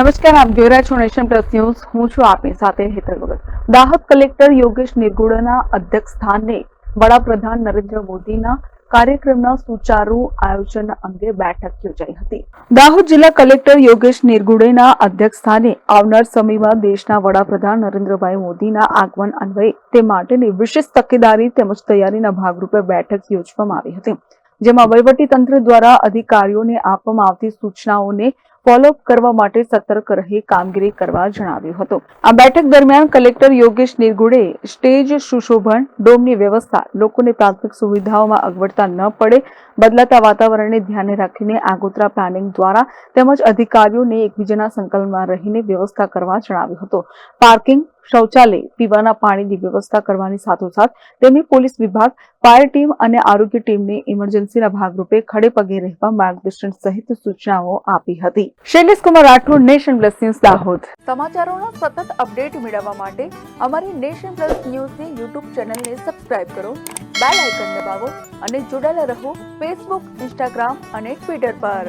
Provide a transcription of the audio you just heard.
નમસ્કાર, આપ જોઈ રહ્યા છો નેશન પ્લસ ન્યૂઝ. હું છું આપની સાથે હેતલ ભગત. દાહોદ કલેક્ટર યોગેશ નિર્ગુડાના અધ્યક્ષ સ્થાને વડાપ્રધાન નરેન્દ્ર મોદીના કાર્યક્રમના સુચારુ આયોજન અંગે બેઠક યોજાઈ હતી. દાહોદ જિલ્લા કલેક્ટર યોગેશ નિર્ગુડેના અધ્યક્ષ સ્થાને આવનાર સમયમાં દેશના વડાપ્રધાન નરેન્દ્રભાઈ મોદીના આગમન અન્વયે તે માટેની વિશેષ તકેદારી તેમજ તૈયારીના ભાગરૂપે બેઠક યોજવામાં આવી હતી. જેમાં વહીવટી તંત્ર દ્વારા અધિકારીઓને આપવામાં આવતી સૂચનાઓને ફોલોઅપ કરવા માટે સતર્ક રહી કામગીરી કરવા જણાવ્યું હતું. આ બેઠક દરમિયાન કલેક્ટર યોગેશ નિર્ગુડે સ્ટેજ સુશોભન, ડોમની વ્યવસ્થા, લોકોને પ્રાથમિક સુવિધાઓમાં અગવડતા ન પડે, બદલાતા વાતાવરણને ધ્યાને રાખીને આગોતરા પ્લાનિંગ દ્વારા તેમજ અધિકારીઓને એકબીજાના સંકલનમાં રહીને વ્યવસ્થા કરવા જણાવ્યું હતું. પાર્કિંગ શૌચાલય, પીવાના પાણીની વ્યવસ્થા કરવાની સાથોસાથ તેમની પોલીસ વિભાગ, ફાયર ટીમ અને આરોગ્ય ટીમને ઇમરજન્સીના ભાગરૂપે ખડે પગે રહેવા માર્ગદર્શન સહિત સૂચનાઓ આપી હતી. Shailesh Kumar Rathod, Nation Plus News Dahod. સમાચારોના સતત અપડેટ મેળવવા માટે અમારી નેશન પ્લસ ન્યૂઝની યુટ્યુબ ચેનલને સબસ્ક્રાઇબ કરો, બેલ આઇકન દબાવો અને જોડાયેલા રહો ફેસબુક, ઇન્સ્ટાગ્રામ અને ટ્વિટર પર.